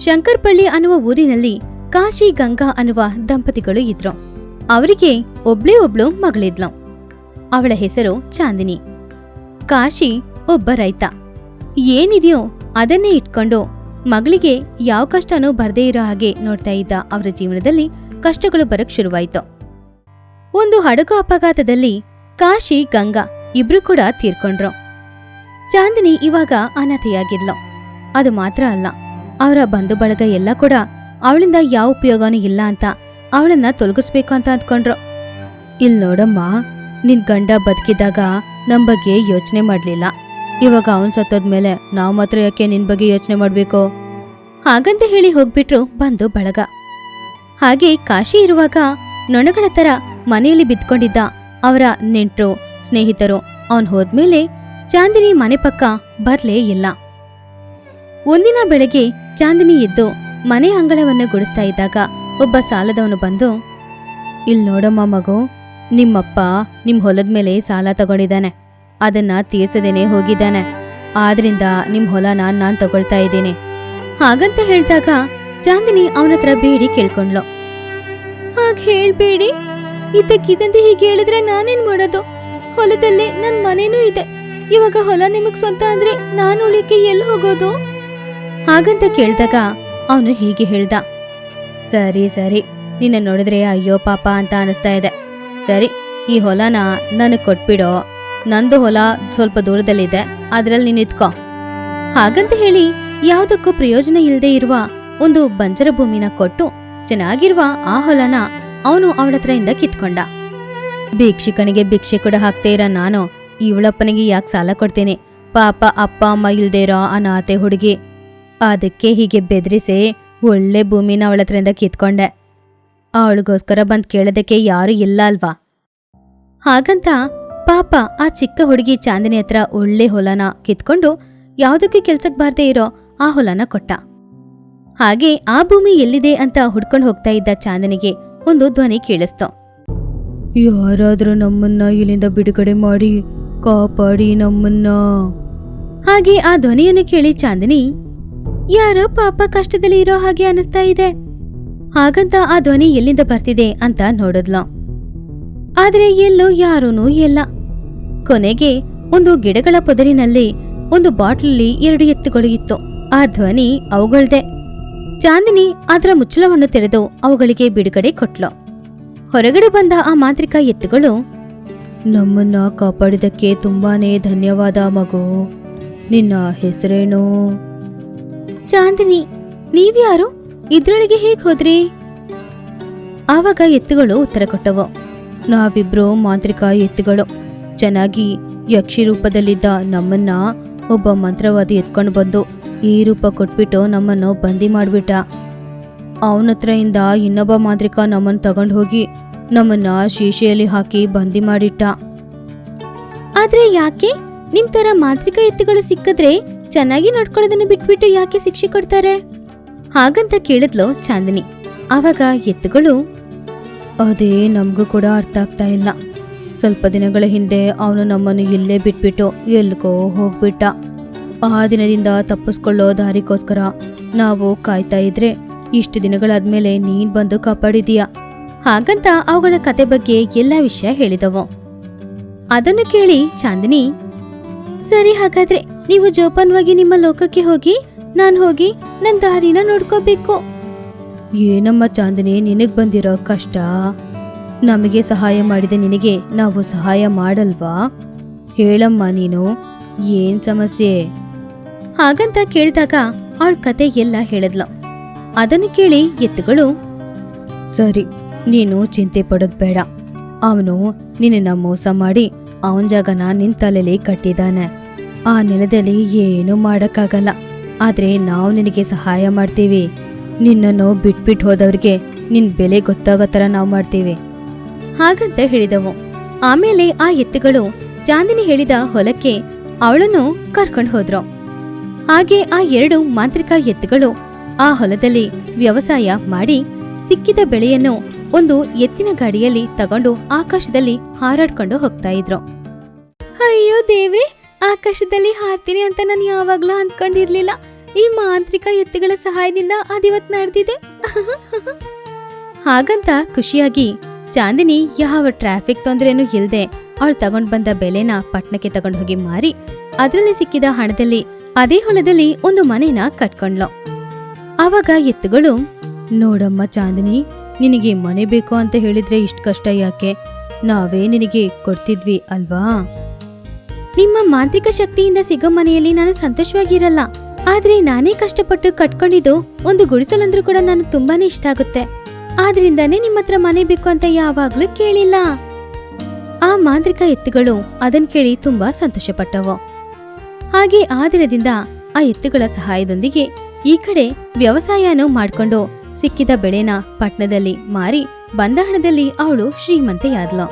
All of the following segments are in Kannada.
ಶಂಕರ್ಪಳ್ಳಿ ಅನ್ನುವ ಊರಿನಲ್ಲಿ ಕಾಶಿ ಗಂಗಾ ಅನ್ನುವ ದಂಪತಿಗಳು ಇದ್ರು. ಅವರಿಗೆ ಒಬ್ಳೇ ಒಬ್ಳು ಮಗಳಿದ್ಲು. ಅವಳ ಹೆಸರು ಚಾಂದಿನಿ. ಕಾಶಿ ಒಬ್ಬ ರೈತ. ಏನಿದೆಯೋ ಅದನ್ನೇ ಇಟ್ಕೊಂಡು ಮಗಳಿಗೆ ಯಾವ ಕಷ್ಟನೂ ಬರದೇ ಇರೋ ಹಾಗೆ ನೋಡ್ತಾ ಇದ್ದ ಅವರ ಜೀವನದಲ್ಲಿ ಕಷ್ಟಗಳು ಬರಕ್ ಶುರುವಾಯಿತು. ಒಂದು ಹಡಗು ಅಪಘಾತದಲ್ಲಿ ಕಾಶಿ, ಗಂಗಾ ಇಬ್ರು ಕೂಡ ತೀರ್ಕೊಂಡ್ರು. ಚಾಂದಿನಿ ಇವಾಗ ಅನಾಥೆಯಾಗಿದ್ಲು. ಅದು ಮಾತ್ರ ಅಲ್ಲ. ಅವರ ಬಂಧು ಬಳಗ ಎಲ್ಲ ಕೂಡ ಅವಳಿಂದ ಯಾವ ಉಪಯೋಗನೂ ಇಲ್ಲ ಅಂತ ಅವಳನ್ನ ತೊಲಗಿಸ್ಬೇಕು ಅಂತ ಅಂದ್ಕೊಂಡ್ರು. ಇಲ್ ನೋಡಮ್ಮ, ನಿನ್ ಗಂಡ ಬದುಕಿದಾಗ ನಮ್ ಬಗ್ಗೆ ಯೋಚನೆ ಮಾಡ್ಲಿಲ್ಲ. ಇವಾಗ ಅವನ್ ಸತ್ತೋದ್ಮೇಲೆ ನಾವ್ ಮಾತ್ರ ಯಾಕೆ ನಿನ್ ಬಗ್ಗೆ ಯೋಚನೆ ಮಾಡ್ಬೇಕು? ಹಾಗಂತ ಹೇಳಿ ಹೋಗ್ಬಿಟ್ರು ಬಂದು ಬಳಗ. ಹಾಗೆ ಕಾಶಿ ಇರುವಾಗ ನೊಣಗಳ ತರ ಮನೆಯಲ್ಲಿ ಬಿದ್ಕೊಂಡಿದ್ದ ಅವರ ನೆಂಟ್ರು, ಸ್ನೇಹಿತರು ಅವನ್ ಹೋದ್ಮೇಲೆ ಚಾಂದಿನಿ ಮನೆ ಪಕ್ಕ ಬರ್ಲೇ ಇಲ್ಲ. ಒಂದಿನ ಬೆಳಗ್ಗೆ ಚಾಂದಿನಿ ಎದ್ದು ಮನೆ ಅಂಗಳವನ್ನು ಗುಡಿಸ್ತಾ ಇದ್ದಾಗ ಒಬ್ಬ ಸಾಲದವನು ಬಂದು ಇಲ್ಲಿ ನೋಡಮ್ಮ ಮಗು, ನಿಮ್ಮಪ್ಪ ನಿಮ್ಮ ಹೊಲದ ಮೇಲೆ ಸಾಲ ತಗೊಂಡಿದ್ದಾನೆ. ಅದನ್ನ ತೀರ್ಸದೇನೆ ಹೋಗಿದ್ದಾನೆ. ಆದ್ರಿಂದ ನಿಮ್ ಹೊಲನ ನಾನ್ ತಗೊಳ್ತಾ ಇದ್ದೀನಿ. ಹಾಗಂತ ಹೇಳಿದಾಗ ಚಾಂದಿನಿ ಅವನತ್ರ ಬೇಡಿ ಕೇಳ್ಕೊಂಡ್ಲು. ಹಾಗ್ ಹೇಳ್ಬೇಡಿ. ಇದಕ್ಕಿದಂತೆ ಹೀಗೆ ಹೇಳಿದ್ರೆ ನಾನೇನ್ ಮಾಡೋದು? ಹೊಲದಲ್ಲಿ ನನ್ ಮನೇನೂ ಇದೆ. ಇವಾಗ ಹೊಲ ನಿಮಗ್ ಸ್ವಂತ ಅಂದ್ರೆ ನಾನು ಉಳಿಕೆ ಎಲ್ಲಿ ಹೋಗೋದು? ಹಾಗಂತ ಕೇಳಿದಾಗ ಅವನು ಹೀಗೆ ಹೇಳ್ದ. ಸರಿ ಸರಿ, ನಿನ್ನ ನೋಡಿದ್ರೆ ಅಯ್ಯೋ ಪಾಪ ಅಂತ ಅನಿಸ್ತಾ ಇದೆ. ಸರಿ, ಈ ಹೊಲನ ನನಗ್ ಕೊಟ್ಬಿಡೋ. ನಂದು ಹೊಲ ಸ್ವಲ್ಪ ದೂರದಲ್ಲಿದೆ, ಅದ್ರಲ್ಲಿ ನೀನ್ ಇತ್ಕೋ ಹಾಗಂತ ಹೇಳಿ ಯಾವುದಕ್ಕೂ ಪ್ರಯೋಜನ ಇಲ್ಲದೆ ಇರುವ ಒಂದು ಬಂಜರ ಭೂಮಿನ ಕೊಟ್ಟು ಚೆನ್ನಾಗಿರುವ ಆ ಹೊಲನ ಅವನು ಅವಳ ಇಂದ ಕಿತ್ಕೊಂಡ. ಭಿಕ್ಷುಕನಿಗೆ ಭಿಕ್ಷೆ ಕೂಡ ಹಾಕ್ತೇ ಇರೋ ನಾನು, ಇವಳಪ್ಪನಿಗೆ ಯಾಕೆ ಸಾಲ ಕೊಡ್ತೀನಿ? ಪಾಪ ಅಪ್ಪ ಅಮ್ಮ ಇಲ್ದೇ ಇರೋ ಅನಾಥೆ ಹುಡುಗಿ. ಅದಕ್ಕೆ ಹೀಗೆ ಬೆದರಿಸಿ ಒಳ್ಳೆ ಭೂಮಿನ ಅವಳತ್ರಿಂದ ಕಿತ್ಕೊಂಡೆ. ಅವಳಿಗೋಸ್ಕರ ಬಂದ್ ಕೇಳೋದಕ್ಕೆ ಯಾರು ಇಲ್ಲ ಅಲ್ವಾ? ಹಾಗಂತ ಪಾಪ ಆ ಚಿಕ್ಕ ಹುಡುಗಿ ಚಾಂದಿನಿ ಹತ್ರ ಒಳ್ಳೆ ಹೊಲನ ಕಿತ್ಕೊಂಡು ಯಾವುದಕ್ಕೆ ಕೆಲ್ಸಕ್ಕೆ ಬಾರದೆ ಇರೋ ಆ ಹೊಲನ ಕೊಟ್ಟ. ಹಾಗೆ ಆ ಭೂಮಿ ಎಲ್ಲಿದೆ ಅಂತ ಹುಡ್ಕೊಂಡು ಹೋಗ್ತಾ ಇದ್ದ ಚಾಂದಿನಿಗೆ ಒಂದು ಧ್ವನಿ ಕೇಳಿಸ್ತು. ಯಾರಾದ್ರೂ ನಮ್ಮನ್ನ ಇಲ್ಲಿಂದ ಬಿಡುಗಡೆ ಮಾಡಿ ಕಾಪಾಡಿ ನಮ್ಮನ್ನ. ಹಾಗೆ ಆ ಧ್ವನಿಯನ್ನು ಕೇಳಿ ಚಾಂದಿನಿ ಯಾರೋ ಪಾಪ ಕಷ್ಟದಲ್ಲಿ ಇರೋ ಹಾಗೆ ಅನಿಸ್ತಾ ಇದೆ. ಹಾಗಂತ ಆ ಧ್ವನಿ ಎಲ್ಲಿಂದ ಬರ್ತಿದೆ ಅಂತ ನೋಡಿದ್ಲು. ಆದ್ರೆ ಎಲ್ಲೋ ಯಾರೂನೂ ಇಲ್ಲ. ಕೊನೆಗೆ ಒಂದು ಗಿಡಗಳ ಪೊದರಿನಲ್ಲಿ ಒಂದು ಬಾಟ್ಲಲ್ಲಿ ಎರಡು ಎತ್ತುಗಳು ಇತ್ತು. ಆ ಧ್ವನಿ ಅವುಗಳ್ದೆ. ಚಾಂದಿನಿ ಅದರ ಮುಚ್ಚಳವನ್ನು ತೆರೆದು ಅವುಗಳಿಗೆ ಬಿಡುಗಡೆ ಕೊಟ್ಲು. ಹೊರಗಡೆ ಬಂದ ಆ ಮಾಂತ್ರಿಕ ಎತ್ತುಗಳು, ನಮ್ಮನ್ನ ಕಾಪಾಡಿದಕ್ಕೆ ತುಂಬಾನೇ ಧನ್ಯವಾದ ಮಗು. ನಿನ್ನ ಹೆಸರೇನು? ಚಾಂದಿನಿ ನೀವ್ಯಾರು ಇದ್ರೊಳಗೆ ಹೇಗ್ ಹೋದ್ರಿ? ಆವಾಗ ಎತ್ತುಗಳು ಉತ್ತರ ಕೊಟ್ಟವು. ನಾವಿಬ್ರು ಮಾಂತ್ರಿಕ ಎತ್ತುಗಳು. ಚೆನ್ನಾಗಿ ಯಕ್ಷಿ ರೂಪದಲ್ಲಿದ್ದ ನಮ್ಮನ್ನ ಒಬ್ಬ ಮಂತ್ರವಾದಿ ಎತ್ಕೊಂಡು ಬಂದು ಈ ರೂಪ ಕೊಟ್ಬಿಟ್ಟು ನಮ್ಮನ್ನು ಬಂದಿ ಮಾಡ್ಬಿಟ್ಟ. ಅವನತ್ರ ಇನ್ನೊಬ್ಬ ಮಾಂತ್ರಿಕ ನಮ್ಮನ್ನು ತಗೊಂಡು ಹೋಗಿ ನಮ್ಮನ್ನ ಶೀಶೆಯಲ್ಲಿ ಹಾಕಿ ಬಂದಿ ಮಾಡಿಟ್ಟ. ಆದ್ರೆ ಯಾಕೆ? ನಿಮ್ ತರ ಮಾಂತ್ರಿಕ ಎತ್ತುಗಳು ಸಿಕ್ಕಿದ್ರೆ ಚೆನ್ನಾಗಿ ನಡ್ಕೊಳ್ಳೋದನ್ನ ಬಿಟ್ಬಿಟ್ಟು ಯಾಕೆ ಶಿಕ್ಷೆ ಕೊಡ್ತಾರೆ? ಹಾಗಂತ ಕೇಳಿದ್ಲು ಚಾಂದಿನಿ. ಆವಾಗ ಎತ್ತುಗಳು, ಅದೇ ನಮಗೂ ಕೂಡ ಅರ್ಥ ಆಗ್ತಾ ಇಲ್ಲ. ಸ್ವಲ್ಪ ದಿನಗಳ ಹಿಂದೆ ಅವನು ನಮ್ಮನ್ನು ಇಲ್ಲೇ ಬಿಟ್ಬಿಟ್ಟು ಎಲ್ಲಿಗೋ ಹೋಗ್ಬಿಟ್ಟ. ಆ ದಿನದಿಂದ ತಪ್ಪಿಸ್ಕೊಳ್ಳೋ ದಾರಿಗೋಸ್ಕರ ನಾವು ಕಾಯ್ತಾ ಇದ್ರೆ ಇಷ್ಟು ದಿನಗಳಾದ್ಮೇಲೆ ನೀನ್ ಬಂದು ಕಾಪಾಡಿದೀಯ. ಹಾಗಂತ ಅವುಗಳ ಕತೆ ಬಗ್ಗೆ ಎಲ್ಲ ವಿಷಯ ಹೇಳಿದವು. ಅದನ್ನು ಕೇಳಿ ಚಾಂದಿನಿ, ಸರಿ ಹಾಗಾದ್ರೆ ನೀವು ಜೋಪಾನವಾಗಿ ನಿಮ್ಮ ಲೋಕಕ್ಕೆ ಹೋಗಿ ನಾನು ಹೋಗಿ ನನ್ನ ದಾರಿನ ನೋಡ್ಕೋಬೇಕು. ಏನಮ್ಮ ಚಾಂದಿನಿ ನಿನಗ್ ಬಂದಿರೋ ಕಷ್ಟ? ನಮಗೆ ಸಹಾಯ ಮಾಡಿದ ನಿನಗೆ ನಾವು ಸಹಾಯ ಮಾಡಲ್ವಾ? ಹೇಳಮ್ಮ ನೀನು ಏನ್ ಸಮಸ್ಯೆ? ಹಾಗಂತ ಕೇಳಿದಾಗ ಅವಳ ಕತೆ ಎಲ್ಲ ಹೇಳಿದ್ಲು. ಅದನ್ನು ಕೇಳಿ ಎತ್ತುಗಳು. ಸರಿ ನೀನು ಚಿಂತೆ ಪಡೋದ್ ಬೇಡ. ಅವನು ನಿನ್ನ ಮೋಸ ಮಾಡಿ ಅವನ ಜಾಗನ ನಿನ್ ತಲೆಲಿ ಕಟ್ಟಿದಾನೆ ಆ ನೆಲದಲ್ಲಿ ಏನೂ ಮಾಡೋಕ್ಕಾಗಲ್ಲ. ಆದರೆ ನಾವು ನಿನಗೆ ಸಹಾಯ ಮಾಡ್ತೀವಿ. ನಿನ್ನನ್ನು ಬಿಟ್ಬಿಟ್ಟು ಹೋದವ್ರಿಗೆ ನಿನ್ನ ಬೆಲೆ ಗೊತ್ತಾಗೋ ಥರ ನಾವು ಮಾಡ್ತೀವಿ. ಹಾಗಂತ ಹೇಳಿದವು. ಆಮೇಲೆ ಆ ಎತ್ತುಗಳು ಚಾಂದಿನಿ ಹೇಳಿದ ಹೊಲಕ್ಕೆ ಅವಳನ್ನು ಕರ್ಕೊಂಡು ಹೋದ್ರು. ಹಾಗೆ ಆ ಎರಡು ಮಾಂತ್ರಿಕ ಎತ್ತುಗಳು ಆ ಹೊಲದಲ್ಲಿ ವ್ಯವಸಾಯ ಮಾಡಿ ಸಿಕ್ಕಿದ ಬೆಳೆಯನ್ನು ಒಂದು ಎತ್ತಿನ ಗಾಡಿಯಲ್ಲಿ ತಗೊಂಡು ಆಕಾಶದಲ್ಲಿ ಹಾರಾಡ್ಕೊಂಡು ಹೋಗ್ತಾ ಇದ್ರು. ಅಯ್ಯೋ ದೇವಿ! ಆಕಾಶದಲ್ಲಿ ಹಾರ್ತೀನಿ ಅಂತ ನಾನು ಯಾವಾಗ್ಲೂ ಅಂದ್ಕೊಂಡಿರ್ಲಿಲ್ಲ. ಈ ಮಾಂತ್ರಿಕ ಎತ್ತುಗಳ ಸಹಾಯದಿಂದ ಅದಿವತ್ ನಡೆದಿದೆ. ಹಾಗಂತ ಖುಷಿಯಾಗಿ ಚಾಂದಿನಿ ಯಾವ ಟ್ರಾಫಿಕ್ ತೊಂದರೆನೂ ಇಲ್ದೆ ಅವಳು ತಗೊಂಡ್ ಬಂದ ಬೆಲೆನ ಪಟ್ನಕ್ಕೆ ತಗೊಂಡು ಹೋಗಿ ಮಾರಿ ಅದರಲ್ಲಿ ಸಿಕ್ಕಿದ ಹಣದಲ್ಲಿ ಅದೇ ಹೊಲದಲ್ಲಿ ಒಂದು ಮನೆನ ಕಟ್ಕೊಂಡ್ಲು ಆವಾಗ ಎತ್ತುಗಳು, ನೋಡಮ್ಮ ಚಾಂದಿನಿ, ನಿನಗೆ ಮನೆ ಬೇಕು ಅಂತ ಹೇಳಿದ್ರೆ ಇಷ್ಟು ಕಷ್ಟ ಯಾಕೆ? ನಾವೇ ನಿನಗೆ ಕೊಡ್ತಿದ್ವಿ, ಅಲ್ವಾ? ನಿಮ್ಮ ಮಾಂತ್ರಿಕ ಶಕ್ತಿಯಿಂದ ಸಿಗೋ ಮನೆಯಲ್ಲಿ ನಾನು ಸಂತೋಷವಾಗಿರಲ್ಲ. ಆದ್ರೆ ನಾನೇ ಕಷ್ಟಪಟ್ಟು ಕಟ್ಕೊಂಡಿದ್ದು ಒಂದು ಗುಡಿಸಲಂದ್ರೂ ಕೂಡ ನನಗೆ ತುಂಬಾನೇ ಇಷ್ಟ ಆಗುತ್ತೆ. ಆದ್ರಿಂದಾನೇ ನಿಮ್ಮ ಹತ್ರ ಮನೆ ಬೇಕು ಅಂತ ಯಾವಾಗ್ಲೂ ಕೇಳಿಲ್ಲ. ಆ ಮಾಂತ್ರಿಕ ಎತ್ತುಗಳು ಅದನ್ ಕೇಳಿ ತುಂಬಾ ಸಂತೋಷಪಟ್ಟವು. ಹಾಗೆ ಆ ದಿನದಿಂದ ಆ ಎತ್ತುಗಳ ಸಹಾಯದೊಂದಿಗೆ ಈ ಕಡೆ ವ್ಯವಸಾಯನೂ ಮಾಡ್ಕೊಂಡು ಸಿಕ್ಕಿದ ಬೆಳೆನ ಪಟ್ನದಲ್ಲಿ ಮಾರಿ ಬಂದ ಹಣದಲ್ಲಿ ಅವಳು ಶ್ರೀಮಂತೆಯಾದ್ಲು.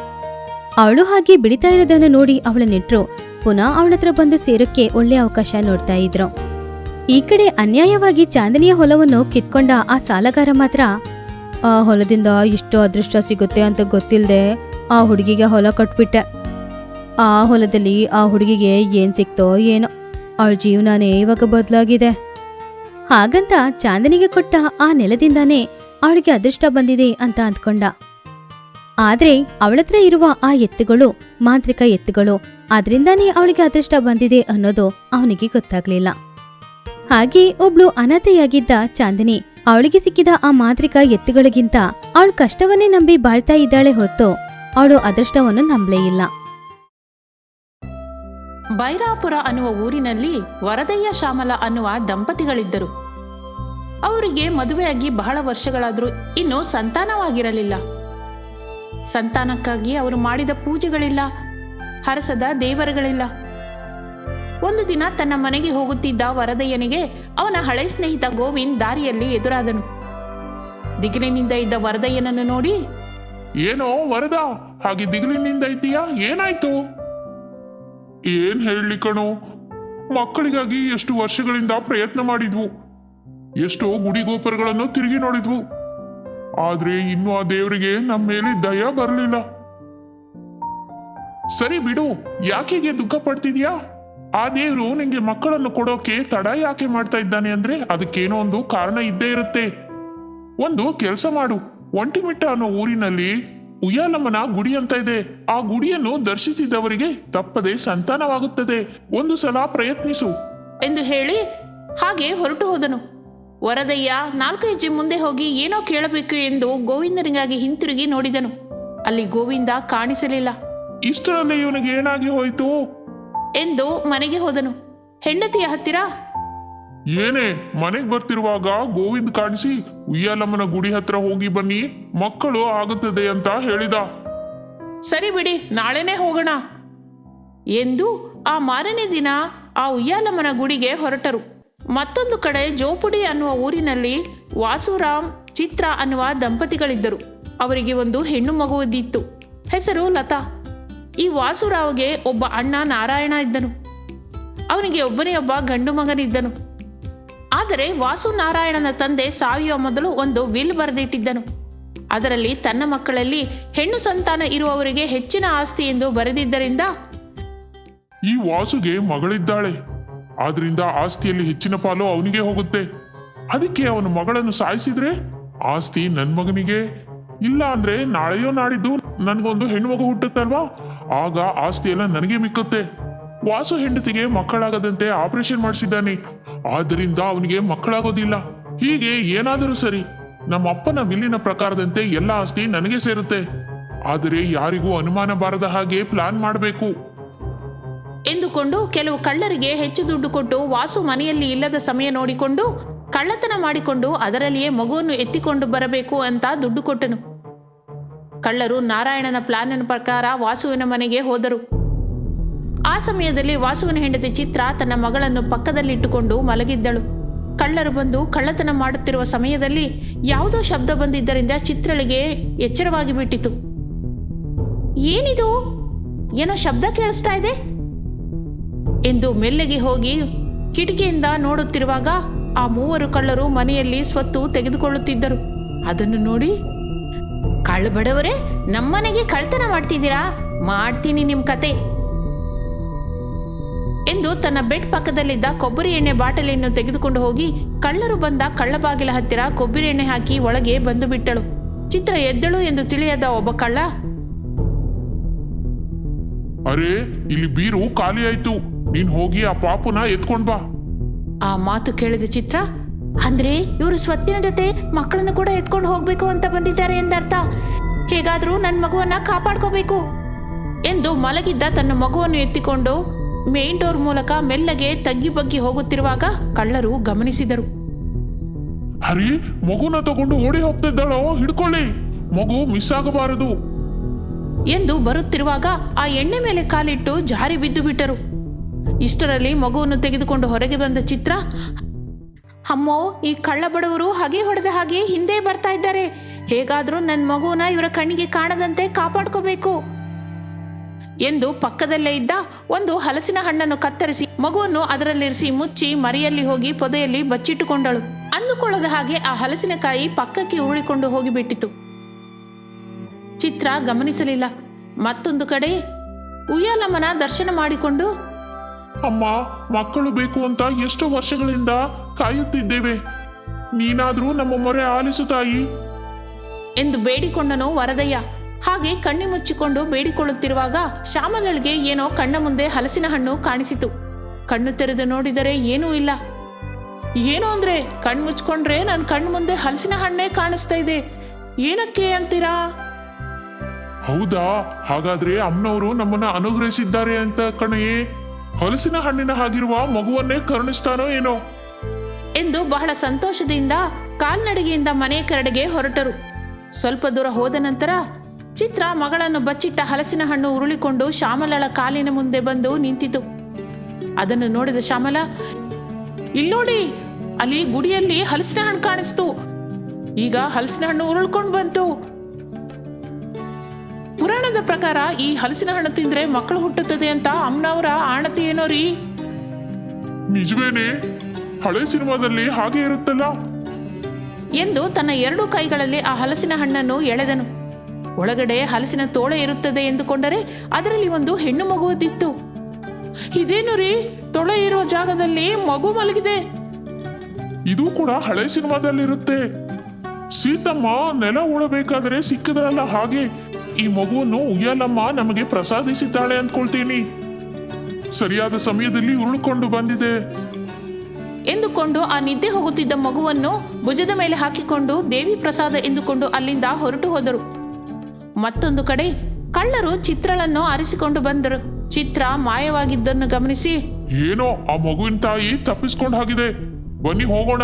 ಅವಳು ಹಾಗೆ ಬೆಳೀತಾ ಇರೋದನ್ನು ನೋಡಿ ಅವಳ ನೆಟ್ರು ಪುನಃ ಅವಳ ಹತ್ರ ಬಂದು ಸೇರೋಕ್ಕೆ ಒಳ್ಳೆ ಅವಕಾಶ ನೋಡ್ತಾ ಇದ್ರು. ಈ ಕಡೆ ಅನ್ಯಾಯವಾಗಿ ಚಾಂದನಿಯ ಹೊಲವನ್ನು ಕಿತ್ಕೊಂಡ ಆ ಸಾಲಗಾರ ಮಾತ್ರ, ಆ ಹೊಲದಿಂದ ಇಷ್ಟು ಅದೃಷ್ಟ ಸಿಗುತ್ತೆ ಅಂತ ಗೊತ್ತಿಲ್ಲದೆ ಆ ಹುಡುಗಿಗೆ ಹೊಲ ಕಟ್ಬಿಟ್ಟೆ. ಆ ಹೊಲದಲ್ಲಿ ಆ ಹುಡುಗಿಗೆ ಏನ್ ಸಿಕ್ತೋ ಏನೋ, ಅವಳ ಜೀವನನೇ ಇವಾಗ ಬದಲಾಗಿದೆ. ಹಾಗಂತ ಚಾಂದನಿಗೆ ಕೊಟ್ಟ ಆ ನೆಲದಿಂದಾನೇ ಅವಳಿಗೆ ಅದೃಷ್ಟ ಬಂದಿದೆ ಅಂತ ಅಂದ್ಕೊಂಡ. ಆದ್ರೆ ಅವಳತ್ರ ಇರುವ ಆ ಎತ್ತುಗಳು, ಮಾಂತ್ರಿಕ ಎತ್ತುಗಳು ಅದ್ರಿಂದಾನೇ ಅವಳಿಗೆ ಅದೃಷ್ಟ ಬಂದಿದೆ ಅನ್ನೋದು ಅವನಿಗೆ ಗೊತ್ತಾಗ್ಲಿಲ್ಲ. ಹಾಗೆ ಒಬ್ಳು ಅನಾಥೆಯಾಗಿದ್ದ ಚಾಂದಿನಿ ಅವಳಿಗೆ ಸಿಕ್ಕಿದ ಆ ಮಾಂತ್ರಿಕ ಎತ್ತುಗಳಿಗಿಂತ ಅವಳು ಕಷ್ಟವನ್ನೇ ನಂಬಿ ಬಾಳ್ತಾ ಇದ್ದಾಳೆ ಹೊತ್ತು ಅವಳು ಅದೃಷ್ಟವನ್ನು ನಂಬಲೇ ಇಲ್ಲ. ಬೈರಾಪುರ ಅನ್ನುವ ಊರಿನಲ್ಲಿ ವರದಯ್ಯ ಶ್ಯಾಮಲ ಅನ್ನುವ ದಂಪತಿಗಳಿದ್ದರು. ಅವರಿಗೆ ಮದುವೆಯಾಗಿ ಬಹಳ ವರ್ಷಗಳಾದರೂ ಇನ್ನು ಸಂತಾನವಾಗಿರಲಿಲ್ಲ. ಸಂತಾನಕ್ಕಾಗಿ ಅವರು ಮಾಡಿದ ಪೂಜೆಗಳಿಲ್ಲ ಹರಸದ ದೇವರುಗಳಿಲ್ಲ. ಒಂದು ದಿನ ತನ್ನ ಮನೆಗೆ ಹೋಗುತ್ತಿದ್ದ ವರದಯ್ಯನಿಗೆ ಅವನ ಹಳೆ ಸ್ನೇಹಿತ ಗೋವಿಂದ್ ದಾರಿಯಲ್ಲಿ ಎದುರಾದನು. ದಿಗಿಲಿನಿಂದ ಇದ್ದ ವರದಯ್ಯನನ್ನು ನೋಡಿ, ಏನೋ ವರದ, ಹಾಗೆ ದಿಗಿಲಿನಿಂದ ಇದ್ದೀಯಾ? ಏನಾಯ್ತು? ಏನ್ ಹೇಳಿ ಕಣೋ, ಮಕ್ಕಳಿಗಾಗಿ ಎಷ್ಟು ವರ್ಷಗಳಿಂದ ಪ್ರಯತ್ನ ಮಾಡಿದ್ವು. ಎಷ್ಟೋ ಗುಡಿ ಗೋಪುರಗಳನ್ನು ತಿರುಗಿ ನೋಡಿದ್ವು. ಆದ್ರೆ ಇನ್ನು ಆ ದೇವರಿಗೆ ನಮ್ಮ ಮೇಲೆ ದಯ ಬರಲಿಲ್ಲ. ಸರಿ ಬಿಡು ಯಾಕೆಗೆ ದುಃಖ ಪಡ್ತಿದ್ಯಾ? ಆ ದೇವ್ರು ನಿಂಗೆ ಮಕ್ಕಳನ್ನು ಕೊಡೋಕೆ ತಡ ಯಾಕೆ ಮಾಡ್ತಾ ಇದ್ದಾನೆ ಅಂದ್ರೆ ಅದಕ್ಕೇನೋ ಒಂದು ಕಾರಣ ಇದ್ದೇ ಇರುತ್ತೆ. ಒಂದು ಕೆಲಸ ಮಾಡು, ಒಂಟಿಮಿಟ್ಟ ಅನ್ನೋ ಊರಿನಲ್ಲಿ ಉಯ್ಯಾಲಮ್ಮನ ಗುಡಿ ಅಂತ ಇದೆ. ಆ ಗುಡಿಯನ್ನು ದರ್ಶಿಸಿದವರಿಗೆ ತಪ್ಪದೆ ಸಂತಾನವಾಗುತ್ತದೆ. ಒಂದು ಸಲ ಪ್ರಯತ್ನಿಸು. ಎಂದು ಹೇಳಿ ಹಾಗೆ ಹೊರಟು ಹೋದನು. ವರದಯ್ಯ ನಾಲ್ಕು ಹೆಜ್ಜೆ ಮುಂದೆ ಹೋಗಿ ಏನೋ ಕೇಳಬೇಕು ಎಂದು ಗೋವಿಂದನಿಗಾಗಿ ಹಿಂತಿರುಗಿ ನೋಡಿದನು. ಅಲ್ಲಿ ಗೋವಿಂದ ಕಾಣಿಸಲಿಲ್ಲ. ಇಷ್ಟರಲ್ಲಿ ಇವನಿಗೆ ಏನಾಗಿ ಹೋಯಿತು? ಎಂದು ಮನೆಗೆ ಹೋದನು. ಹೆಂಡತಿಯ ಹತ್ತಿರ ಏನೇ ಮನೆಗೆ ಬರ್ತಿರುವಾಗ ಗೋವಿಂದ್ ಕಾಣಿಸಿ ಉಯ್ಯಾಲಮ್ಮನ ಗುಡಿ ಹತ್ರ ಹೋಗಿ ಬನ್ನಿ ಮಕ್ಕಳು ಆಗುತ್ತದೆ ಅಂತ ಹೇಳಿದ. ಸರಿ ಬಿಡಿ ನಾಳೆನೇ ಹೋಗೋಣ ಎಂದು ಆ ಮಾರನೇ ದಿನ ಆ ಉಯ್ಯಾಲಮ್ಮನ ಗುಡಿಗೆ ಹೊರಟರು. ಮತ್ತೊಂದು ಕಡೆ ಜೋಪುಡಿ ಅನ್ನುವ ಊರಿನಲ್ಲಿ ವಾಸುರಾಮ್ ಚಿತ್ರ ಅನ್ನುವ ದಂಪತಿಗಳಿದ್ದರು. ಅವರಿಗೆ ಒಂದು ಹೆಣ್ಣು ಮಗುವುದಿತ್ತು ಹೆಸರು ಲತಾ. ಈ ವಾಸುರಾವ್ಗೆ ಒಬ್ಬ ಅಣ್ಣ ನಾರಾಯಣ ಇದ್ದನು. ಅವನಿಗೆ ಒಬ್ಬನೇ ಒಬ್ಬ ಗಂಡು ಮಗನಿದ್ದನು ಆದರೆ ವಾಸು ನಾರಾಯಣನ ತಂದೆ ಸಾಯುವ ಮೊದಲು ಒಂದು ವಿಲ್ ಬರೆದಿಟ್ಟಿದ್ದನು. ಅದರಲ್ಲಿ ತನ್ನ ಮಕ್ಕಳಲ್ಲಿ ಹೆಣ್ಣು ಸಂತಾನ ಇರುವವರಿಗೆ ಹೆಚ್ಚಿನ ಆಸ್ತಿ ಎಂದು ಬರೆದಿದ್ದರಿಂದ ಈ ವಾಸುಗೆ ಮಗಳಿದ್ದಾಳೆ. ಆದ್ರಿಂದ ಆಸ್ತಿಯಲ್ಲಿ ಹೆಚ್ಚಿನ ಪಾಲು ಅವನಿಗೆ ಹೋಗುತ್ತೆ. ಅದಕ್ಕೆ ಅವನು ಮಗಳನ್ನು ಸಾಯಿಸಿದ್ರೆ ಆಸ್ತಿ ನನ್ನ ಮಗನಿಗೆ ಇಲ್ಲ ಅಂದ್ರೆ ನಾಳೆಯೋ ನಾಡಿದ್ದು ನನಗೊಂದು ಹೆಣ್ಣು ಮಗು ಹುಟ್ಟುತ್ತಲ್ವಾ? ಆಗ ಆಸ್ತಿ ಎಲ್ಲ ನನಗೆ ಮಿಕ್ಕುತ್ತೆ. ವಾಸು ಹೆಂಡತಿಗೆ ಮಕ್ಕಳಾಗದಂತೆ ಆಪರೇಷನ್ ಮಾಡಿಸಿದ್ದಾನೆ. ಆದ್ದರಿಂದ ಅವನಿಗೆ ಮಕ್ಕಳಾಗೋದಿಲ್ಲ. ಹೀಗೆ ಏನಾದರೂ ಸರಿ. ನಮ್ಮ ಅಪ್ಪನ ವಿಲ್ಲಿನ ಪ್ರಕಾರದಂತೆ ಎಲ್ಲ ಆಸ್ತಿ ನನಗೆ ಸೇರುತ್ತೆ. ಆದರೆ ಯಾರಿಗೂ ಅನುಮಾನ ಬಾರದ ಹಾಗೆ ಪ್ಲಾನ್ ಮಾಡಬೇಕು. ಎಂದುಕೊಂಡು ಕೆಲವು ಕಳ್ಳರಿಗೆ ಹೆಚ್ಚು ದುಡ್ಡು ಕೊಟ್ಟು ವಾಸು ಮನೆಯಲ್ಲಿ ಇಲ್ಲದ ಸಮಯ ನೋಡಿಕೊಂಡು, ಕಳ್ಳತನ ಮಾಡಿಕೊಂಡು ಅದರಲ್ಲಿಯೇ ಮಗುವನ್ನು ಎತ್ತಿಕೊಂಡು ಬರಬೇಕು ಅಂತ ದುಡ್ಡು ಕೊಟ್ಟನು. ಕಳ್ಳರು ನಾರಾಯಣನ ಪ್ಲಾನಿನ ಪ್ರಕಾರ ವಾಸುವಿನ ಮನೆಗೆ ಹೋದರು. ಆ ಸಮಯದಲ್ಲಿ ವಾಸುವಿನ ಹೆಂಡತಿ ಚಿತ್ರ ತನ್ನ ಮಗಳನ್ನು ಪಕ್ಕದಲ್ಲಿಟ್ಟುಕೊಂಡು ಮಲಗಿದ್ದಳು. ಕಳ್ಳರು ಬಂದು ಕಳ್ಳತನ ಮಾಡುತ್ತಿರುವ ಸಮಯದಲ್ಲಿ ಯಾವುದೋ ಶಬ್ದ ಬಂದಿದ್ದರಿಂದ ಚಿತ್ರಳಿಗೆ ಎಚ್ಚರವಾಗಿ ಬಿಟ್ಟಿತು. ಏನಿದು? ಏನೋ ಶಬ್ದ ಕೇಳಿಸ್ತಾ ಇದೆ? ಎಂದು ಮೆಲ್ಲಗೆ ಹೋಗಿ ಕಿಟಕಿಯಿಂದ ನೋಡುತ್ತಿರುವಾಗ ಆ ಮೂವರು ಕಳ್ಳರು ಮನೆಯಲ್ಲಿ ಸ್ವತ್ತು ತೆಗೆದುಕೊಳ್ಳುತ್ತಿದ್ದರು. ಅದನ್ನು ನೋಡಿ ಕಳ್ಳ ಬಡವರೇ ನಮ್ಮನೆಗೆ ಕಳ್ತನ ಮಾಡ್ತಿದ್ದೀರಾ? ಮಾಡ್ತೀನಿ ನಿಮ್ ಕತೆ. ಎಂದು ತನ್ನ ಬೆಡ್ ಪಕ್ಕದಲ್ಲಿದ್ದ ಕೊಬ್ಬರಿ ಎಣ್ಣೆ ಬಾಟಲಿಯನ್ನು ತೆಗೆದುಕೊಂಡು ಹೋಗಿ ಕಳ್ಳರು ಬಂದ ಕಳ್ಳಬಾಗಿಲ ಹತ್ತಿರ ಕೊಬ್ಬರಿ ಎಣ್ಣೆ ಹಾಕಿ ಒಳಗೆ ಬಂದು ಬಿಟ್ಟಳು. ಚಿತ್ರ ಎದ್ದಳು ಎಂದು ತಿಳಿಯದ ಒಬ್ಬ ಕಳ್ಳ ಅರೆ ಇಲ್ಲಿ ಬೀರು ಖಾಲಿ ಆಯ್ತು. ನೀನ್ ಹೋಗಿ ಆ ಪಾಪುನ ಎತ್ಕೊಂಡ್ ಬಾ. ಆ ಮಾತು ಕೇಳಿದ ಚಿತ್ರ ಅಂದ್ರೆ ಇವರು ಸ್ವತ್ತಿನ ಜೊತೆ ಮಕ್ಕಳನ್ನು ಕೂಡ ಎತ್ಕೊಂಡು ಹೋಗ್ಬೇಕು ಅಂತ ಬಂದಿದ್ದಾರೆ ಎಂದರ್ಥ. ಹೇಗಾದ್ರೂ ನನ್ನ ಮಗುವನ್ನ ಕಾಪಾಡ್ಕೋಬೇಕು ಎಂದು ಮಲಗಿದ್ದ ತನ್ನ ಮಗುವನ್ನು ಎತ್ತಿಕೊಂಡು ಮೇನ್ ಡೋರ್ ಮೂಲಕ ಮೆಲ್ಲಗೆ ತಗ್ಗಿ ಬಗ್ಗಿ ಹೋಗುತ್ತಿರುವಾಗ ಕಳ್ಳರು ಗಮನಿಸಿದರು. ಹರಿ ಮಗುನ ತಗೊಂಡು ಓಡಿ ಹೋಗ್ತಿದ್ದಾಳೋ? ಹಿಡ್ಕೊಳ್ಳಿ. ಮಗು ಮಿಸ್ ಆಗಬಾರದು. ಎಂದು ಬರುತ್ತಿರುವಾಗ ಆ ಎಣ್ಣೆ ಮೇಲೆ ಕಾಲಿಟ್ಟು ಜಾರಿ ಬಿದ್ದು ಬಿಟ್ಟರು. ಇಷ್ಟರಲ್ಲಿ ಮಗುವನ್ನು ತೆಗೆದುಕೊಂಡು ಹೊರಗೆ ಬಂದ ಚಿತ್ರ ಅಮ್ಮೋ, ಈ ಕಳ್ಳ ಬಡವರು ಹಗೆ ಹೊಡೆದ ಹಾಗೆ ಹಿಂದೆ ಬರ್ತಾ ಇದ್ದಾರೆ. ಹೇಗಾದರೂ ನನ್ನ ಮಗುವನ್ನ ಇವರ ಕಣ್ಣಿಗೆ ಕಾಣದಂತೆ ಕಾಪಾಡ್ಕೋಬೇಕು. ಎಂದು ಪಕ್ಕದಲ್ಲೇ ಇದ್ದ ಒಂದು ಹಲಸಿನ ಹಣ್ಣನ್ನು ಕತ್ತರಿಸಿ ಮಗುವನ್ನು ಅದರಲ್ಲಿರಿಸಿ ಮುಚ್ಚಿ ಮರಿಯಲ್ಲಿ ಹೋಗಿ ಪೊದೆಯಲ್ಲಿ ಬಚ್ಚಿಟ್ಟುಕೊಂಡಳು. ಅಂದುಕೊಳ್ಳದ ಹಾಗೆ ಆ ಹಲಸಿನಕಾಯಿ ಪಕ್ಕಕ್ಕೆ ಉರುಳಿಕೊಂಡು ಹೋಗಿಬಿಟ್ಟಿತು. ಚಿತ್ರ ಗಮನಿಸಲಿಲ್ಲ. ಮತ್ತೊಂದು ಕಡೆ ಉಯ್ಯಾಲಮ್ಮನ ದರ್ಶನ ಮಾಡಿಕೊಂಡು, ಅಮ್ಮ, ಮಕ್ಕಳು ಬೇಕು ಅಂತ ಎಷ್ಟು ವರ್ಷಗಳಿಂದ ಕಾಯುತ್ತಿದ್ದೇವೆ. ನೀನಾದ್ರೂ ನಮ್ಮ ಮೊರೆ ಆಲಿಸು ತಾಯಿ. ಎಂದು ಬೇಡಿಕೊಂಡನು ವರದಯ್ಯ. ಹಾಗೆ ಕಣ್ಣಿ ಮುಚ್ಚಿಕೊಂಡು ಬೇಡಿಕೊಳ್ಳುತ್ತಿರುವಾಗ ಶ್ಯಾಮಲಳಿಗೆ ಏನೋ ಕಣ್ಣ ಮುಂದೆ ಹಲಸಿನ ಹಣ್ಣು ಕಾಣಿಸಿತು. ಕಣ್ಣು ತೆರೆದು ನೋಡಿದರೆ ಏನೂ ಇಲ್ಲ. ಏನು ಅಂದ್ರೆ ಕಣ್ಣು ಮುಚ್ಕೊಂಡ್ರೆ ನನ್ನ ಕಣ್ಣು ಮುಂದೆ ಹಲಸಿನ ಹಣ್ಣೇ ಕಾಣಿಸ್ತಾ ಇದೆ. ಏನಕ್ಕೆ ಅಂತೀರಾ? ಹೌದಾ? ಹಾಗಾದ್ರೆ ಅಮ್ಮನವರು ನಮ್ಮನ್ನ ಅನುಗ್ರಹಿಸಿದ್ದಾರೆ ಅಂತ ಕಣಯೇ ಹಲಸಿನ ಹಣ್ಣಿನ ಹಾಗಿರುವ ಮಗುವನ್ನೇ ಕರುಣಿಸ್ತಾನೋ ಏನೋ. ಎಂದು ಬಹಳ ಸಂತೋಷದಿಂದ ಕಾಲ್ನಡಿಗೆಯಿಂದ ಮನೆ ಕರಡಿಗೆ ಹೊರಟರು. ಸ್ವಲ್ಪ ದೂರ ಹೋದ ನಂತರ ಚಿತ್ರ ಮಗಳನ್ನು ಬಚ್ಚಿಟ್ಟ ಹಲಸಿನ ಹಣ್ಣು ಉರುಳಿಕೊಂಡು ಶ್ಯಾಮಲಳ ಕಾಲಿನ ಮುಂದೆ ಬಂದು ನಿಂತಿತು. ಅದನ್ನು ನೋಡಿದ ಶ್ಯಾಮಲ ಇಲ್ನೋಡಿ ಅಲ್ಲಿ ಗುಡಿಯಲ್ಲಿ ಹಲಸಿನ ಹಣ್ಣು ಕಾಣಿಸ್ತು. ಈಗ ಹಲಸಿನ ಹಣ್ಣು ಉರುಳ್ಕೊಂಡು ಬಂತು. ಪುರಾಣದ ಪ್ರಕಾರ ಈ ಹಲಸಿನ ಹಣ್ಣು ತಿಂದ್ರೆ ಮಕ್ಕಳು ಹುಟ್ಟುತ್ತದೆ ಅಂತ ಅಮ್ಮನವರ ಆಣತಿ ಏನೋ ರೀ? ನಿಜವೇನೆ. ಹಳೆ ಸಿನಿಮಾದಲ್ಲಿ ಹಾಗೆ ಇರುತ್ತಲ್ಲ? ಎಂದು ತನ್ನ ಎರಡು ಕೈಗಳಲ್ಲಿ ಆ ಹಲಸಿನ ಹಣ್ಣನ್ನು ಎಳೆದನು. ಒಳಗಡೆ ಹಲಸಿನ ತೋಳೆ ಇರುತ್ತದೆ ಎಂದುಕೊಂಡರೆ ಅದರಲ್ಲಿ ಒಂದು ಹೆಣ್ಣು ಮಗುವುದಿತ್ತು. ಇದೇನು ರೀ? ತೊಳೆ ಇರುವ ಜಾಗದಲ್ಲಿ ಮಗು ಮಲಗಿದೆ. ಇದು ಕೂಡ ಹಳೆ ಸಿನಿಮಾದಲ್ಲಿರುತ್ತೆ. ಸೀತಮ್ಮ ನೆಲ ಉಳಬೇಕಾದ್ರೆ ಸಿಕ್ಕದ್ರಲ್ಲ ಹಾಗೆ? ಈ ಮಗುವನ್ನು ಉಯ್ಯಾಲಮ್ಮ ನಮಗೆ ಪ್ರಸಾದಿಸಿದ್ದಾಳೆ ಅಂದ್ಕೊಳ್ತೀನಿ. ಸರಿಯಾದ ಸಮಯದಲ್ಲಿ ಉರುಳ್ಕೊಂಡು ಬಂದಿದೆ. ಎಂದುಕೊಂಡು ಆ ನಿದ್ದೆ ಹೋಗುತ್ತಿದ್ದ ಮಗುವನ್ನು ಭುಜದ ಮೇಲೆ ಹಾಕಿಕೊಂಡು ದೇವಿ ಪ್ರಸಾದ ಎಂದುಕೊಂಡು ಅಲ್ಲಿಂದ ಹೊರಟು ಹೋದರು. ಮತ್ತೊಂದು ಕಡೆ ಕಳ್ಳರು ಚಿತ್ರಳನ್ನು ಆರಿಸಿಕೊಂಡು ಬಂದರು. ಚಿತ್ರ ಮಾಯವಾಗಿದ್ದನ್ನು ಗಮನಿಸಿ ಏನೋ ಆ ಮಗುವಿನ ತಾಯಿ ತಪ್ಪಿಸಿಕೊಂಡು ಹಾಗಿದೆ. ಬನ್ನಿ ಹೋಗೋಣ.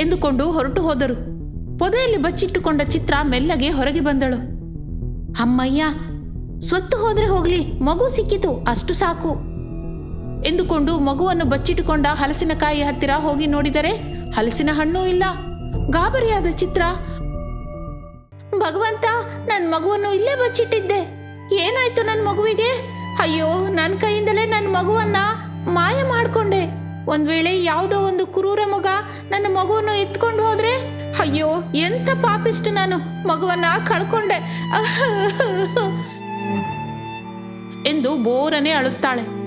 ಎಂದುಕೊಂಡು ಹೊರಟು ಹೋದರು. ಪೊದೆಯಲ್ಲಿ ಬಚ್ಚಿಟ್ಟುಕೊಂಡ ಚಿತ್ರ ಮೆಲ್ಲಗೆ ಹೊರಗೆ ಬಂದಳು. ಅಮ್ಮಯ್ಯ ಸ್ವತ್ತು ಹೋದ್ರೆ ಹೋಗ್ಲಿ ಮಗು ಸಿಕ್ಕಿತು ಅಷ್ಟು ಸಾಕು. ಎಂದುಕೊಂಡು ಮಗುವನ್ನು ಬಚ್ಚಿಟ್ಟುಕೊಂಡ ಹಲಸಿನಕಾಯಿ ಹತ್ತಿರ ಹೋಗಿ ನೋಡಿದರೆ ಹಲಸಿನ ಹಣ್ಣು ಇಲ್ಲ. ಗಾಬರಿಯಾದ ಚಿತ್ರ. ಭಗವಂತ ನನ್ನ ಮಗುವನ್ನು ಇಲ್ಲೇ ಬಚ್ಚಿಟ್ಟಿದ್ದೆ. ಏನಾಯ್ತು ನನ್ನ ಮಗುವಿಗೆ? ಅಯ್ಯೋ ನನ್ನ ಕೈಯಿಂದಲೇ ನನ್ನ ಮಗುವನ್ನ ಮಾಯ ಮಾಡ್ಕೊಂಡೆ. ಒಂದ್ ವೇಳೆ ಯಾವುದೋ ಒಂದು ಕುರೂರ ಮಗ ನನ್ನ ಮಗುವನ್ನು ಎತ್ಕೊಂಡು ಹೋದ್ರೆ? ಅಯ್ಯೋ ಎಂತ ಪಾಪಿಷ್ಟು ನಾನು. ಮಗುವನ್ನ ಕಳ್ಕೊಂಡೆ. ಎಂದು ಬೋರನೆ ಅಳುತ್ತಾಳೆ.